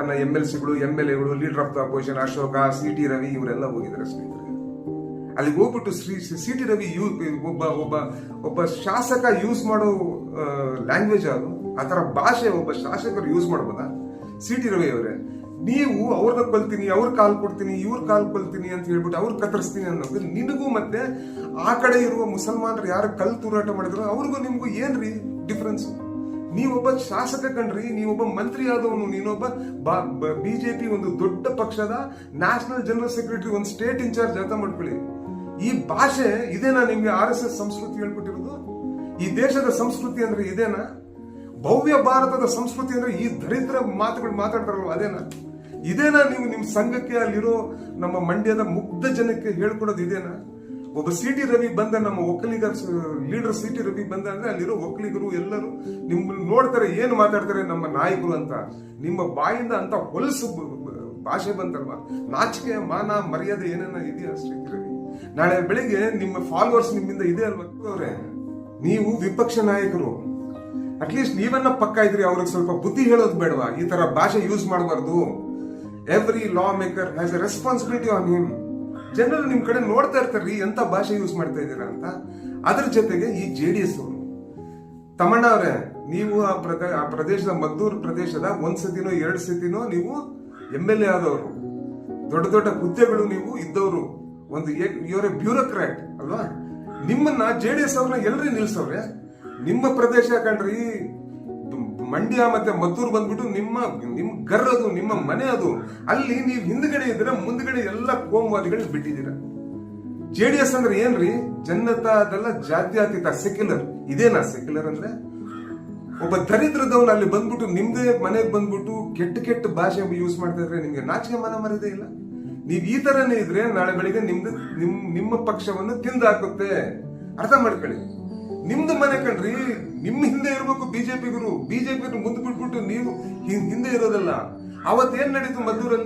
ನನ್ನ M L ಸಿಗಳು M L ಎಗಳು leader of the opposition Ashoka C T Ravi ಇವರೆಲ್ಲ ಹೋಗಿದ್ದಾರೆ ಸ್ನೇಹಿತರೆ. ಅಲ್ಲಿಗೆ ಹೋಗ್ಬಿಟ್ಟು ಶ್ರೀ ಸಿ ಟಿ ರವಿ ಯೂ ಒಬ್ಬ ಒಬ್ಬ ಒಬ್ಬ ಶಾಸಕ ಯೂಸ್ ಮಾಡೋ ಲ್ಯಾಂಗ್ವೇಜ್ ಅದು. ಆ ಥರ ಭಾಷೆ ಒಬ್ಬ ಶಾಸಕರು ಯೂಸ್ ಮಾಡ್ಬೋದಾ? ಸಿ ಟಿ ರವಿ ಅವರೇ, ನೀವು ಅವ್ರನ್ನ ಕೊಲ್ತೀನಿ, ಅವ್ರ ಕಾಲ್ ಕೊಡ್ತೀನಿ, ಇವ್ರ ಕಾಲ್ ಕೊಲ್ತೀನಿ ಅಂತ ಹೇಳ್ಬಿಟ್ಟು ಅವ್ರು ಕತ್ತರಿಸ್ತೀನಿ ಅನ್ನೋದು ನಿನಗೂ ಮತ್ತೆ ಆ ಕಡೆ ಇರುವ ಮುಸಲ್ಮಾನರು ಯಾರು ಕಲ್ ತೂರಾಟ ಮಾಡಿದ್ರು ಅವ್ರಿಗೂ ನಿಮ್ಗೂ ಏನ್ರಿ ಡಿಫ್ರೆನ್ಸ್ ನೀವೊಬ್ಬ ಶಾಸಕ ಕಣ್ರಿ, ನೀವೊಬ್ಬ ಮಂತ್ರಿ ಆದವನು, ನೀನೊಬ್ಬ ಬಿಜೆಪಿ ಒಂದು ದೊಡ್ಡ ಪಕ್ಷದ ನ್ಯಾಷನಲ್ ಜನರಲ್ ಸೆಕ್ರೆಟರಿ, ಒಂದು ಸ್ಟೇಟ್ ಇನ್ಚಾರ್ಜ್ ಅಂತ ಮಾಡ್ಕೊಳ್ಳಿ. ಈ ಭಾಷೆ ಇದೇನಾ ನಿಮ್ಗೆ ಆರ್ ಎಸ್ ಎಸ್ ಸಂಸ್ಕೃತಿ ಹೇಳ್ಕೊಟ್ಟಿರೋದು? ಈ ದೇಶದ ಸಂಸ್ಕೃತಿ ಅಂದ್ರೆ ಇದೇನಾ? ಭವ್ಯ ಭಾರತದ ಸಂಸ್ಕೃತಿ ಅಂದ್ರೆ ಈ ದರಿದ್ರ ಮಾತುಗಳು ಮಾತಾಡ್ತಾರಲ್ವ, ಅದೇನಾ? ಇದೇನಾ ನೀವು ನಿಮ್ಮ ಸಂಘಕ್ಕೆ ಅಲ್ಲಿರೋ ನಮ್ಮ ಮಂಡ್ಯದ ಮುಗ್ಧ ಜನಕ್ಕೆ ಹೇಳ್ಕೊಡೋದು ಇದೇನಾ? ಒಬ್ಬ ಸಿ ಟಿ ರವಿ ಬಂದ, ನಮ್ಮ Okkaliga leader C T Ravi ಬಂದ ಅಂದ್ರೆ ಅಲ್ಲಿರೋ ಒಕ್ಕಲಿಗರು ಎಲ್ಲರೂ ನಿಮ್ಮನ್ನ ನೋಡ್ತಾರೆ, ಏನು ಮಾತಾಡ್ತಾರೆ ನಮ್ಮ ನಾಯಕರು ಅಂತ. ನಿಮ್ಮ ಬಾಯಿಂದ ಅಂತ ಹೊಲಸು ಭಾಷೆ ಬಂತಲ್ವಾ? ನಾಚಿಕೆ, ಮಾನ, ಮರ್ಯಾದೆ ಏನೇನ ಇದೆಯಾ ಸಿ ಟಿ ರವಿ? ನಾಳೆ ಬೆಳಿಗ್ಗೆ ನಿಮ್ಮ ಫಾಲೋವರ್ಸ್ ನಿಮ್ಮಿಂದ ಇದೆ ಅಲ್ವಾ ಅವರೇ ನೀವು ವಿಪಕ್ಷ ನಾಯಕರು. ಅಟ್ಲೀಸ್ಟ್ ನೀವನ್ನ ಪಕ್ಕ ಇದ್ರಿ, ಅವ್ರಿಗೆ ಸ್ವಲ್ಪ ಬುದ್ಧಿ ಹೇಳೋದು ಬೇಡವಾ? ಈ ತರ ಭಾಷೆ ಯೂಸ್ ಮಾಡಬಾರ್ದು. Every lawmaker has a responsibility on him ಜನರು ನಿಮ್ ಕಡೆ ನೋಡ್ತಾ ಇರ್ತಾರ್ರಿ, ಎಂತ ಭಾಷೆ ಯೂಸ್ ಮಾಡ್ತಾ ಇದ್ದೀರಾ ಅಂತ. ಅದ್ರ ಜೊತೆಗೆ ಈ ಜೆ ಡಿ ಎಸ್ ಅವರು. ತಮಣ್ಣ ಅವರೇ, ನೀವು ಆ ಪ್ರದೇ ಆ ಪ್ರದೇಶದ ಮದ್ದೂರು ಪ್ರದೇಶದ ಒಂದ್ ಸತಿನೋ ಎರಡ್ ಸತಿನೋ ನೀವು ಎಂ ಎಲ್ ಎ ಆದವರು. ದೊಡ್ಡ ದೊಡ್ಡ ಹುದ್ದೆಗಳು ನೀವು ಇದ್ದವರು. ಒಂದು ಇವರ ಬ್ಯೂರೋಕ್ರಾಟ್ ಅಲ್ವಾ? ನಿಮ್ಮನ್ನ ಜೆ ಡಿ ಎಸ್ ಅವ್ರನ್ನ ಎಲ್ರಿ ನಿಲ್ಸವ್ರೆ? ನಿಮ್ಮ ಪ್ರದೇಶ ಕಂಡ್ರಿ ಮಂಡ್ಯ ಮತ್ತೆ ಮದ್ದೂರು ಬಂದ್ಬಿಟ್ಟು ನಿಮ್ಮ, ನಿಮ್ ಗರ್ ಅದು ನಿಮ್ಮ ಮನೆ ಅದು ಅಲ್ಲಿ ನೀವು ಹಿಂದ್ಗಡೆ ಇದ್ರೆ ಮುಂದ್ಗಡೆ ಎಲ್ಲ ಕೋಮುವಾದಿಗಳು ಬಿಟ್ಟಿದ್ದೀರ? ಜೆ ಡಿ ಎಸ್ ಅಂದ್ರೆ ಏನ್ರಿ? ಜನತಾದಲ್ಲ ಅದೆಲ್ಲ ಜಾತ್ಯತೀತ ಸೆಕ್ಯುಲರ್ ಇದೇನಾ ಸೆಕ್ಯುಲರ್ ಅಂದ್ರೆ? ಒಬ್ಬ ದರಿದ್ರದವನು ಅಲ್ಲಿ ಬಂದ್ಬಿಟ್ಟು ನಿಮ್ದೇ ಮನೆಗೆ ಬಂದ್ಬಿಟ್ಟು ಕೆಟ್ಟ ಕೆಟ್ಟ ಭಾಷೆ ಯೂಸ್ ಮಾಡ್ತಾ ಇದ್ರೆ ನಿಮ್ಗೆ ನಾಚಿಕೆ ಮನ ಮರದೇ ಇಲ್ಲ? ನೀವ್ ಈ ತರನೇ ಇದ್ರೆ ನಾಳೆ ಬೆಳಿಗ್ಗೆ ನಿಮ್ದು, ನಿಮ್, ನಿಮ್ಮ ಪಕ್ಷವನ್ನು ತಿಂದಾಕುತ್ತೆ ಅರ್ಥ ಮಾಡ್ಕೊಳ್ಳಿ. ನಿಮ್ದು ಮನೆ ಕಣ್ರಿ ನಿಮ್ ಹಿಂದೆ ಇರ್ಬೇಕು ಬಿಜೆಪಿಗರು ಬಿಜೆಪಿ ಮುಂದೆ ಬಿಟ್ಬಿಟ್ಟು ನೀವು ಹಿಂದೆ ಇರೋದಲ್ಲ. ಅವತ್ತೇನ್ ನಡೀತು ಮದ್ದೂರಲ್ಲಿ?